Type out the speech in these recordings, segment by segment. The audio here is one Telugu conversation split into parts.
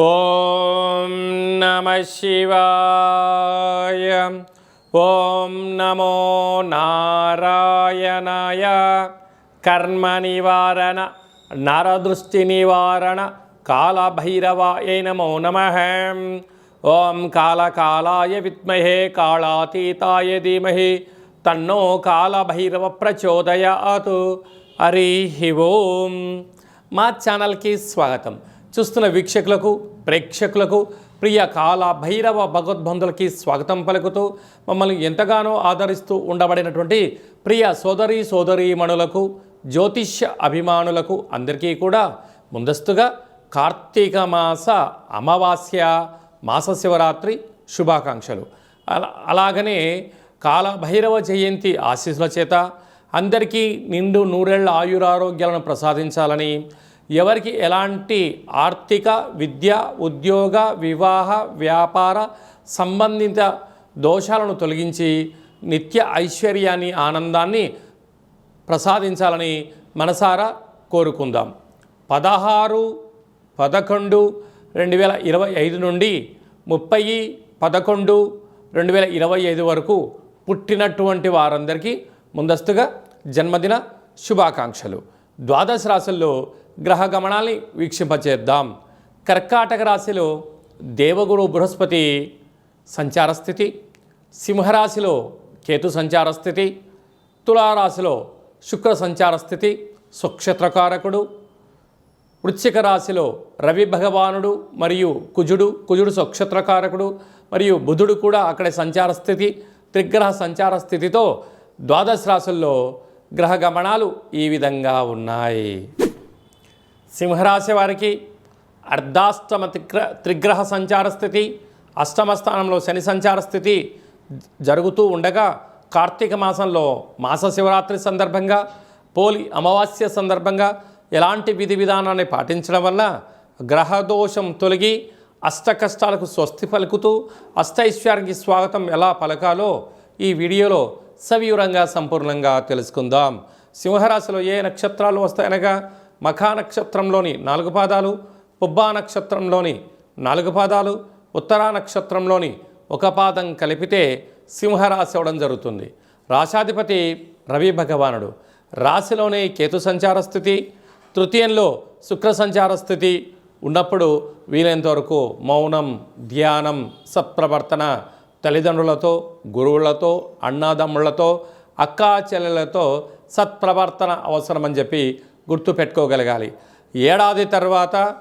ఓం నమ శివాయ. ఓం నమో నారాయణాయ. కర్మ నివారణ నరదృష్టి నివారణ కాళభైరవాయ నమో నమ. ఓం కాళకాళాయ విద్మహే కాళాతీతాయ ధీమహి తన్నో కాళభైరవ ప్రచోదయాతు. హరి ఓం. మా ఛానల్కి స్వాగతం. చూస్తున్న వీక్షకులకు ప్రేక్షకులకు ప్రియ కాల భైరవ భగవద్బంధులకి స్వాగతం పలుకుతూ మమ్మల్ని ఎంతగానో ఆదరిస్తూ ఉండబడినటువంటి ప్రియ సోదరి సోదరీమణులకు జ్యోతిష్య అభిమానులకు అందరికీ కూడా ముందస్తుగా కార్తీక మాస అమావాస్య మాస శివరాత్రి శుభాకాంక్షలు. అలా అలాగనే కాలభైరవ జయంతి ఆశీస్సుల చేత అందరికీ నిండు నూరేళ్ళ ఆయురారోగ్యాలను ప్రసాదించాలని ఎవరికి ఎలాంటి ఆర్థిక విద్య ఉద్యోగ వివాహ వ్యాపార సంబంధిత దోషాలను తొలగించి నిత్య ఐశ్వర్యాన్ని ఆనందాన్ని ప్రసాదించాలని మనసారా కోరుకుందాం. పదహారు పదకొండు రెండు వేల ఇరవై ఐదు నుండి ముప్పై పదకొండు రెండు వేల ఇరవై ఐదు వరకు పుట్టినటువంటి వారందరికీ ముందస్తుగా జన్మదిన శుభాకాంక్షలు. ద్వాదశ రాశుల్లో గ్రహ గమనాల్ని వీక్షింపచేద్దాం. కర్కాటక రాశిలో దేవగురు బృహస్పతి సంచార స్థితి సింహరాశిలో కేతు సంచార స్థితి తులారాశిలో శుక్ర సంచార స్థితి సుక్షత్రకారకుడు వృశ్చిక రాశిలో రవి భగవానుడు మరియు కుజుడు కుజుడు స్వక్షత్రకారకుడు మరియు బుధుడు కూడా అక్కడ సంచార స్థితి త్రిగ్రహ సంచార స్థితితో ద్వాదశ రాశుల్లో గ్రహ గమనాలు ఈ విధంగా ఉన్నాయి. సింహరాశి వారికి అర్ధాష్టమ త్రిగ్ర త్రిగ్రహ సంచార స్థితి అష్టమ స్థానంలో శని సంచార స్థితి జరుగుతూ ఉండగా కార్తీక మాసంలో మాస శివరాత్రి సందర్భంగా పోలి అమావాస్య సందర్భంగా ఎలాంటి విధి విధానాన్ని పాటించడం వల్ల గ్రహదోషం తొలగి అష్ట కష్టాలకు స్వస్తి పలుకుతూ అష్టైశ్వర్యానికి స్వాగతం ఎలా పలకాలో ఈ వీడియోలో సవివరంగా సంపూర్ణంగా తెలుసుకుందాం. సింహరాశిలో ఏ నక్షత్రాలు వస్తాయనగా మఖా నక్షత్రంలోని నాలుగు పాదాలు పుబ్బా నక్షత్రంలోని నాలుగు పాదాలు ఉత్తరా నక్షత్రంలోని ఒక పాదం కలిపితే సింహరాశి అవడం జరుగుతుంది. రాశాధిపతి రవి భగవానుడు. రాశిలోనే కేతు సంచార స్థితి తృతీయంలో శుక్ర సంచార స్థితి ఉన్నప్పుడు వీలైనంతవరకు మౌనం ధ్యానం సత్ప్రవర్తన తల్లిదండ్రులతో గురువులతో అన్నాదమ్ముళ్ళతో అక్కా చెల్లెలతో సత్ప్రవర్తన అవసరమని చెప్పి గుర్తు పెట్టుకోగలగాలి ఏడాది తర్వాత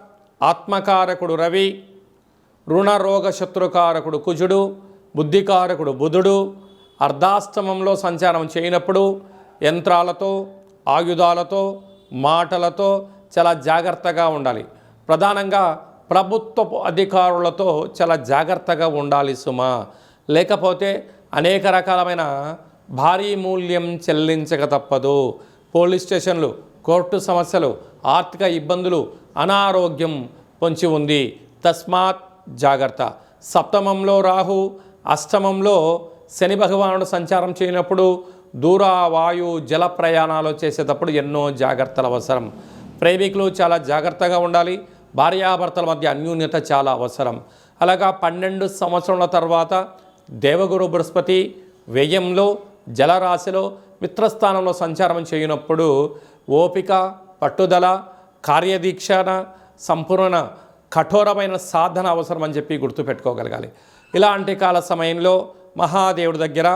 ఆత్మకారకుడు రవి రుణరోగ శత్రుకారకుడు కుజుడు బుద్ధికారకుడు బుధుడు అర్ధాష్టమంలో సంచారం చేయనప్పుడు యంత్రాలతో ఆయుధాలతో మాటలతో చాలా జాగ్రత్తగా ఉండాలి. ప్రధానంగా ప్రభుత్వపు అధికారులతో చాలా జాగ్రత్తగా ఉండాలి సుమా. లేకపోతే అనేక రకాలమైన భారీ మూల్యం చెల్లించక తప్పదు. పోలీస్ స్టేషన్లు కోర్టు సమస్యలు ఆర్థిక ఇబ్బందులు అనారోగ్యం పొంచి ఉంది. తస్మాత్ జాగ్రత్త. సప్తమంలో రాహు అష్టమంలో శని భగవానుడు సంచారం చేయనప్పుడు దూర వాయు జల ప్రయాణాలు చేసేటప్పుడు ఎన్నో జాగ్రత్తలు అవసరం. ప్రేమికులు చాలా జాగ్రత్తగా ఉండాలి. భార్యాభర్తల మధ్య అన్యూన్యత చాలా అవసరం. అలాగా పన్నెండు సంవత్సరాల తర్వాత దేవగురు బృహస్పతి వ్యయంలో జలరాశిలో మిత్రస్థానంలో సంచారం చేయనప్పుడు ఓపిక పట్టుదల కార్యదీక్షణ సంపూర్ణ కఠోరమైన సాధన అవసరం అని చెప్పి గుర్తుపెట్టుకోగలగాలి. ఇలాంటి కాల సమయంలో మహాదేవుడి దగ్గర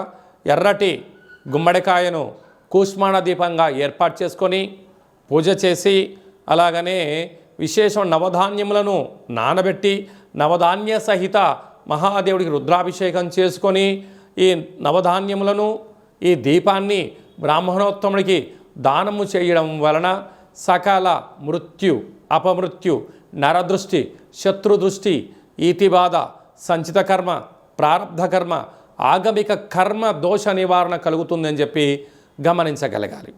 ఎర్రటి గుమ్మడికాయను కూష్మాణ దీపంగా ఏర్పాటు చేసుకొని పూజ చేసి అలాగనే విశేషం నవధాన్యములను నానబెట్టి నవధాన్య సహిత మహాదేవుడికి రుద్రాభిషేకం చేసుకొని ఈ నవధాన్యములను ఈ దీపాన్ని బ్రాహ్మణోత్తముడికి దానము చేయడం వలన సకల మృత్యు అపమృత్యు నరదృష్టి శత్రుదృష్టి ఈతిబాధ సంచిత కర్మ ప్రారంధ కర్మ ఆగమిక కర్మ దోష నివారణ కలుగుతుందని చెప్పి గమనించగలగాలి.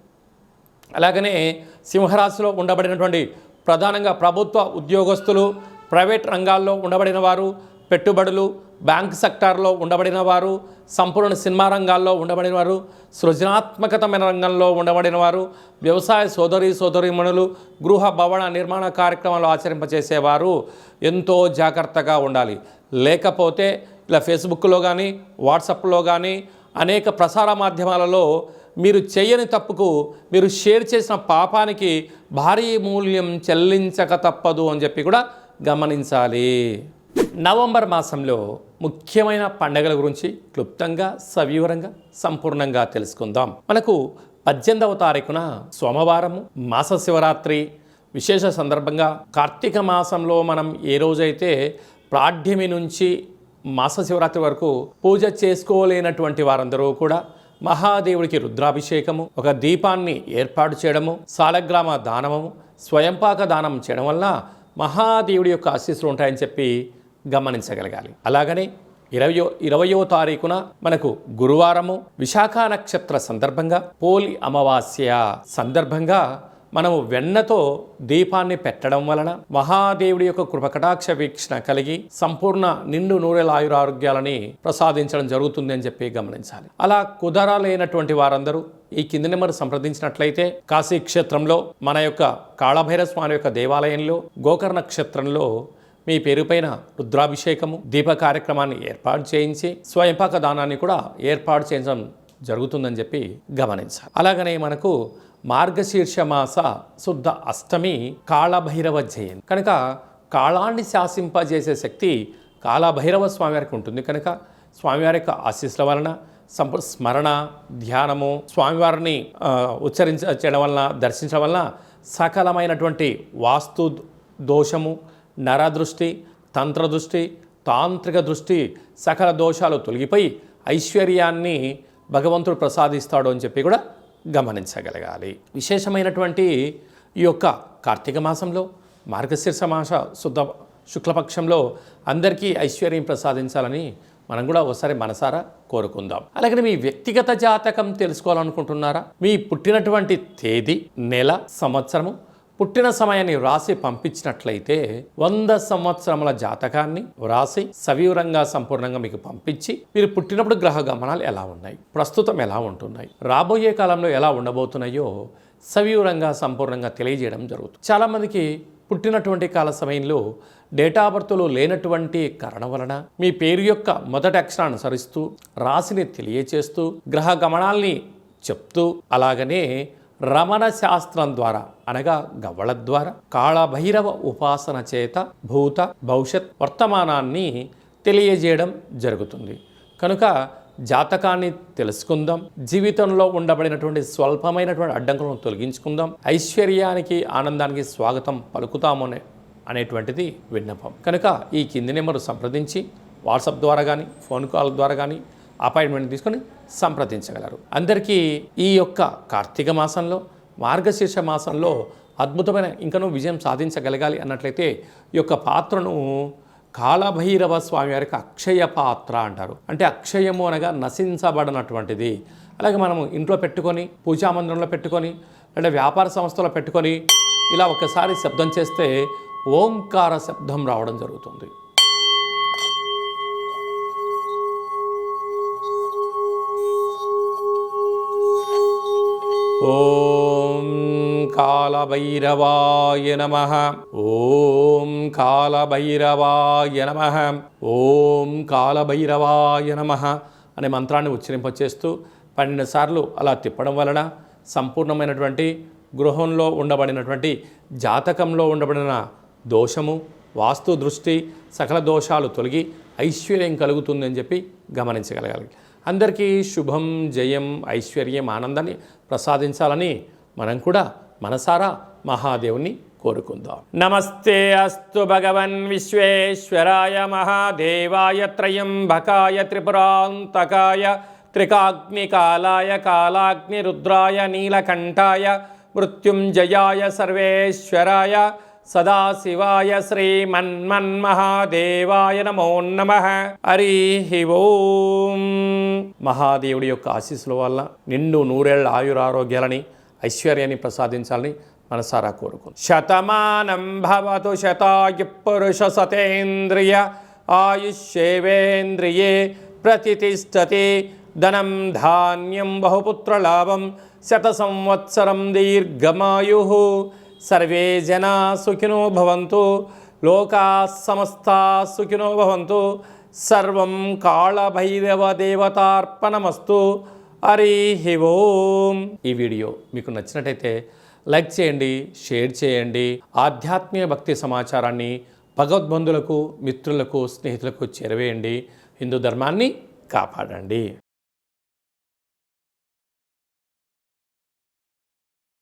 అలాగనే సింహరాశిలో ఉండబడినటువంటి ప్రధానంగా ప్రభుత్వ ఉద్యోగస్తులు ప్రైవేట్ రంగాల్లో ఉండబడిన వారు పెట్టుబడులు బ్యాంక్ సెక్టార్లో ఉండబడిన వారు సంపూర్ణ సినిమా రంగాల్లో ఉండబడిన వారు సృజనాత్మకతమైన రంగంలో ఉండబడిన వారు వ్యవసాయ సోదరి సోదరిమణులు గృహ భవన నిర్మాణ కార్యక్రమాలు ఆచరింపచేసేవారు ఎంతో జాగ్రత్తగా ఉండాలి. లేకపోతే ఇలా ఫేస్బుక్లో కానీ వాట్సాప్లో కానీ అనేక ప్రసార మాధ్యమాలలో మీరు చేయని తప్పుకు మీరు షేర్ చేసిన పాపానికి భారీ మూల్యం చెల్లించక తప్పదు అని చెప్పి కూడా గమనించాలి. నవంబర్ మాసంలో ముఖ్యమైన పండగల గురించి క్లుప్తంగా సవివరంగా సంపూర్ణంగా తెలుసుకుందాం. మనకు పద్దెనిమిదవ తారీఖున సోమవారము మాస శివరాత్రి. విశేష సందర్భంగా కార్తీక మాసంలో మనం ఏ రోజైతే ప్రాఢ్యమి నుంచి మాస శివరాత్రి వరకు పూజ చేసుకోలేనటువంటి వారందరూ కూడా మహాదేవుడికి రుద్రాభిషేకము ఒక దీపాన్ని ఏర్పాటు చేయడము సాలగ్రామ దానము స్వయంపాక దానం చేయడం వల్ల మహాదేవుడి యొక్క ఆశీస్సులు ఉంటాయని చెప్పి గమనించగలగాలి. అలాగనే ఇరవయో ఇరవయో తారీఖున మనకు గురువారము విశాఖ నక్షత్ర సందర్భంగా పోలి అమావాస్య సందర్భంగా మనము వెన్నతో దీపాన్ని పెట్టడం వలన మహాదేవుడి యొక్క కృపకటాక్ష వీక్షణ కలిగి సంపూర్ణ నిండు నూరెల ఆయురారోగ్యాలని ప్రసాదించడం జరుగుతుంది అని చెప్పి గమనించాలి. అలా కుదరలేనటువంటి వారందరూ ఈ కింది నెంబర్ సంప్రదించినట్లయితే కాశీ క్షేత్రంలో మన యొక్క కాళభైర స్వామి యొక్క దేవాలయంలో గోకర్ణ క్షేత్రంలో మీ పేరుపైన రుద్రాభిషేకము దీప కార్యక్రమాన్ని ఏర్పాటు చేయించి స్వయంపాక దానాన్ని కూడా ఏర్పాటు చేయించడం జరుగుతుందని చెప్పి గమనించాలి. అలాగనే మనకు మార్గశీర్ష మాస శుద్ధ అష్టమి కాళభైరవ జయంతి. కనుక కాళాన్ని శాసింపజేసే శక్తి కాళభైరవ స్వామివారికి ఉంటుంది కనుక స్వామివారి యొక్క ఆశీస్సుల వలన సంపూ స్మరణ ధ్యానము స్వామివారిని ఉచ్చరించ చేయడం వలన దర్శించడం వలన సకలమైనటువంటి వాస్తు దోషము నరదృష్టి తంత్రదృష్టి తాంత్రిక దృష్టి సకల దోషాలు తొలగిపోయి ఐశ్వర్యాన్ని భగవంతుడు ప్రసాదిస్తాడు అని చెప్పి కూడా గమనించగలగాలి. విశేషమైనటువంటి ఈ యొక్క కార్తీక మాసంలో మార్గశీర్ష మాస శుద్ధ శుక్లపక్షంలో అందరికీ ఐశ్వర్యం ప్రసాదించాలని మనం కూడా ఒకసారి మనసారా కోరుకుందాం. అలాగే మీ వ్యక్తిగత జాతకం తెలుసుకోవాలనుకుంటున్నారా? మీ పుట్టినటువంటి తేదీ నెల సంవత్సరము పుట్టిన సమయాన్ని వ్రాసి పంపించినట్లయితే వంద సంవత్సరముల జాతకాన్ని వ్రాసి సవివరంగా సంపూర్ణంగా మీకు పంపించి మీరు పుట్టినప్పుడు గ్రహ గమనాలు ఎలా ఉన్నాయి? ప్రస్తుతం ఎలా ఉంటున్నాయి? రాబోయే కాలంలో ఎలా ఉండబోతున్నాయో సవివరంగా సంపూర్ణంగా తెలియజేయడం జరుగుతుంది. చాలామందికి పుట్టినటువంటి కాల సమయంలో డేటా బర్త్లో లేనటువంటి కారణం వలన మీ పేరు యొక్క మొదటి అక్షరాన్ని అనుసరిస్తూ రాశిని తెలియచేస్తూ గ్రహ గమనాల్ని చెప్తూ అలాగనే రమణ శాస్త్రం ద్వారా అనగా గవ్వళ ద్వారా కాళభైరవ ఉపాసన చేత భూత భవిష్యత్ వర్తమానాన్ని తెలియజేయడం జరుగుతుంది. కనుక జాతకాన్ని తెలుసుకుందాం జీవితంలో ఉండబడినటువంటి స్వల్పమైనటువంటి అడ్డంకులను తొలగించుకుందాం ఐశ్వర్యానికి ఆనందానికి స్వాగతం పలుకుతాము అనే అనేటువంటిది విన్నపం. కనుక ఈ కింది నెంబరు సంప్రదించి వాట్సాప్ ద్వారా కానీ ఫోన్ కాల్ ద్వారా కానీ అపాయింట్మెంట్ తీసుకొని సంప్రదించగలరు. అందరికీ ఈ యొక్క కార్తీక మాసంలో మార్గశీర్ష మాసంలో అద్భుతమైన ఇంకనూ విజయం సాధించగలగాలి అన్నట్లయితే ఈ యొక్క పాత్రను కాళభైరవ స్వామి వారికి అక్షయ పాత్ర అంటారు. అంటే అక్షయము అనగా నశించబడినటువంటిది. అలాగే మనం ఇంట్లో పెట్టుకొని పూజా మందిరంలో పెట్టుకొని లేదా వ్యాపార సంస్థలో పెట్టుకొని ఇలా ఒకసారి శబ్దం చేస్తే ఓంకార శబ్దం రావడం జరుగుతుంది. ఓం కాళభైరవాయ నమ. ఓం కాళభైరవాయ నమ. ఓం కాళభైరవాయ నమ అనే మంత్రాన్ని ఉచ్చరింపచేస్తూ పన్నెండు సార్లు అలా తిప్పడం వలన సంపూర్ణమైనటువంటి గృహంలో ఉండబడినటువంటి జాతకంలో ఉండబడిన దోషము వాస్తు దృష్టి సకల దోషాలు తొలగి ఐశ్వర్యం కలుగుతుందని చెప్పి గమనించగలగాలి. అందరికీ శుభం జయం ఐశ్వర్యం ఆనందాన్ని ప్రసాదించాలని మనం కూడా మనసారా మహాదేవుని కోరుకుందాం. నమస్తే అస్తు భగవన్ విశ్వేశ్వరాయ మహాదేవాయ త్రయంబకాయ త్రిపురాంతకాయ త్రికాగ్నికాలాయ కాలాగ్నిరుద్రాయ నీలకంఠాయ మృత్యుంజయాయ సర్వేశ్వరాయ సదాశివాయ శ్రీమన్మన్మహాదేవాయ నమో నమ హరి ఓం మహాదేవుడి యొక్క ఆశీస్సుల వల్ల నిండు నూరేళ్ళ ఆయురారోగ్యాలని ఐశ్వర్యాన్ని ప్రసాదించాలని మనసారా కోరుకుంది శతమానం భవతు శతాయు పురుష సతేంద్రియ ఆయుష్యేవేంద్రియే ప్రతిష్టతి ధనం ధాన్యం బహుపుత్రలాభం శత సంవత్సరం దీర్ఘమాయు। సర్వే జనా సుఖినో భవంతు లోకా సమస్త సుఖినో భవంతు సర్వం కాళభైరవ దేవతార్పణమస్తు హరి ఓం. ఈ వీడియో మీకు నచ్చినట్టయితే లైక్ చేయండి షేర్ చేయండి ఆధ్యాత్మిక భక్తి సమాచారాన్ని భగవద్బంధులకు మిత్రులకు స్నేహితులకు చేరవేయండి. హిందూ ధర్మాన్ని కాపాడండి.